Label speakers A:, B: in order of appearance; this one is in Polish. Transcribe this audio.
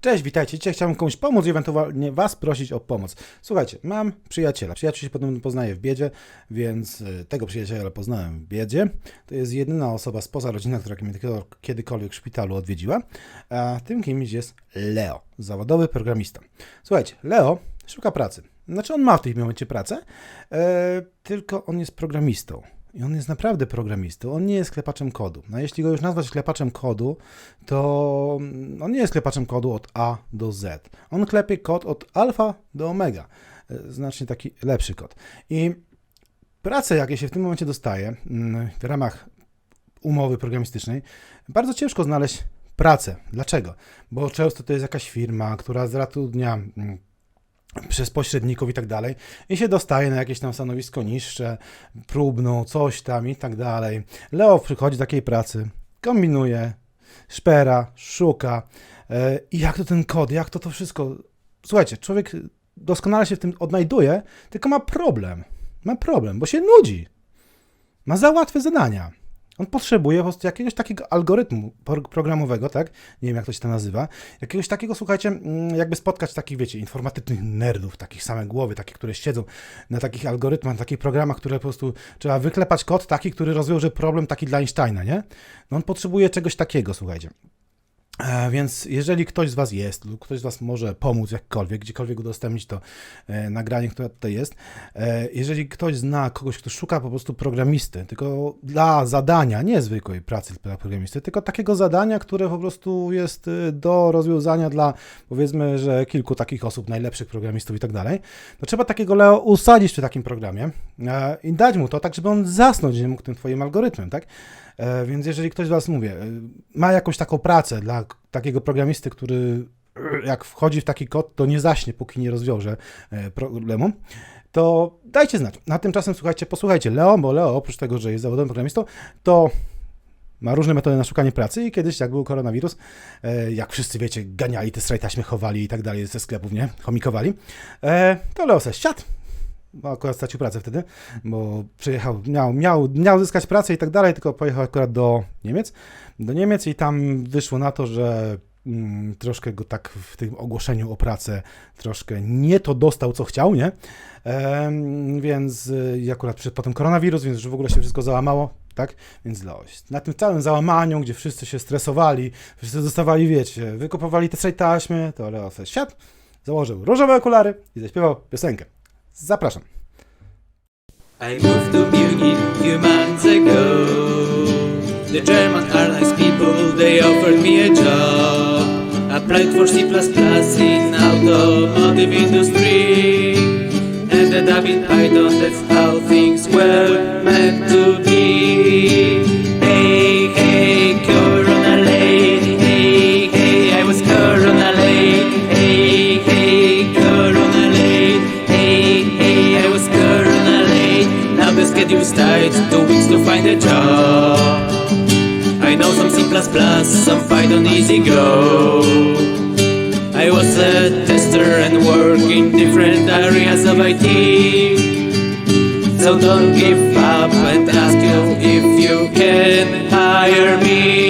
A: Cześć, witajcie. Dzisiaj chciałbym komuś pomóc i ewentualnie Was prosić o pomoc. Słuchajcie, mam przyjaciela. Przyjaciel się potem poznaje w biedzie, więc y, tego przyjaciela poznałem w biedzie. To jest jedyna osoba spoza rodziny, która mnie kiedy- kiedykolwiek w szpitalu odwiedziła. A tym kimś jest Leo, zawodowy programista. Słuchajcie, Leo szuka pracy. Znaczy, on ma w tym momencie pracę, e, tylko on jest programistą. I on jest naprawdę programistą. On nie jest klepaczem kodu. No, jeśli go już nazwać klepaczem kodu, to on nie jest klepaczem kodu od A do Z. On klepie kod od alfa do omega. E, Znacznie taki lepszy kod. I prace, jakie się w tym momencie dostaje mm, w ramach umowy programistycznej, bardzo ciężko znaleźć pracę. Dlaczego? Bo często to jest jakaś firma, która zatrudnia mm, przez pośredników i tak dalej i się dostaje na jakieś tam stanowisko niższe, próbną, coś tam i tak dalej. Leo przychodzi do takiej pracy, kombinuje, szpera, szuka e, i jak to ten kod, jak to to wszystko... Słuchajcie, człowiek doskonale się w tym odnajduje, tylko ma problem. Ma problem, bo się nudzi. Ma za łatwe zadania. On potrzebuje po prostu jakiegoś takiego algorytmu pro- programowego, tak? Nie wiem, jak to się to nazywa. Jakiegoś takiego, słuchajcie, mm, jakby spotkać takich, wiecie, informatycznych nerdów, takich same głowy, takich, które siedzą na takich algorytmach, takich programach, które po prostu trzeba wyklepać kod taki, który rozwiąże problem taki dla Einsteina, nie? No on potrzebuje czegoś takiego, słuchajcie. E, Więc jeżeli ktoś z Was jest, lub ktoś z Was może pomóc jakkolwiek, gdziekolwiek udostępnić to e, nagranie, które tutaj jest, e, jeżeli ktoś zna kogoś, kto szuka po prostu programisty, tylko dla zadania, nie zwykłej pracy dla programisty, tylko takiego zadania, które po prostu jest do rozwiązania dla powiedzmy, że kilku takich osób, najlepszych programistów i tak dalej, to trzeba takiego Leo usadzić przy takim programie i dać mu to, tak żeby on zasnąć nie mógł tym Twoim algorytmem, tak? Więc jeżeli ktoś z Was, mówię, ma jakąś taką pracę dla takiego programisty, który jak wchodzi w taki kod, to nie zaśnie, póki nie rozwiąże e, problemu, to dajcie znać. Na tymczasem, słuchajcie, posłuchajcie Leo, bo Leo, oprócz tego, że jest zawodowym programistą, to ma różne metody na szukanie pracy i kiedyś, jak był koronawirus, e, jak wszyscy wiecie, ganiali te strajtaśmy, chowali i tak dalej ze sklepów, nie? Chomikowali, e, to Leo se siadł, akurat stracił pracę wtedy, bo przyjechał, miał, miał, miał zyskać pracę i tak dalej, tylko pojechał akurat do Niemiec, do Niemiec i tam wyszło na to, że mm, troszkę go tak w tym ogłoszeniu o pracę troszkę nie to dostał, co chciał, nie? Em, więc y, i akurat przyszedł potem koronawirus, więc już w ogóle się wszystko załamało, tak? Więc. Na tym całym załamaniu, gdzie wszyscy się stresowali, wszyscy dostawali, wiecie, wykopowali te taśmy, to Leo siadł, założył różowe okulary i zaśpiewał piosenkę. Zapraszam.
B: I moved to Munich few months ago. The German airlines people they offered me a job. Applied for C++ in automotive industry. Ended up in Python, that's how things were schedule's tight, two weeks to find a job. I know some C++, some Python easy go. I was a tester and work in different areas of IT. So don't give up and ask you if you can hire me.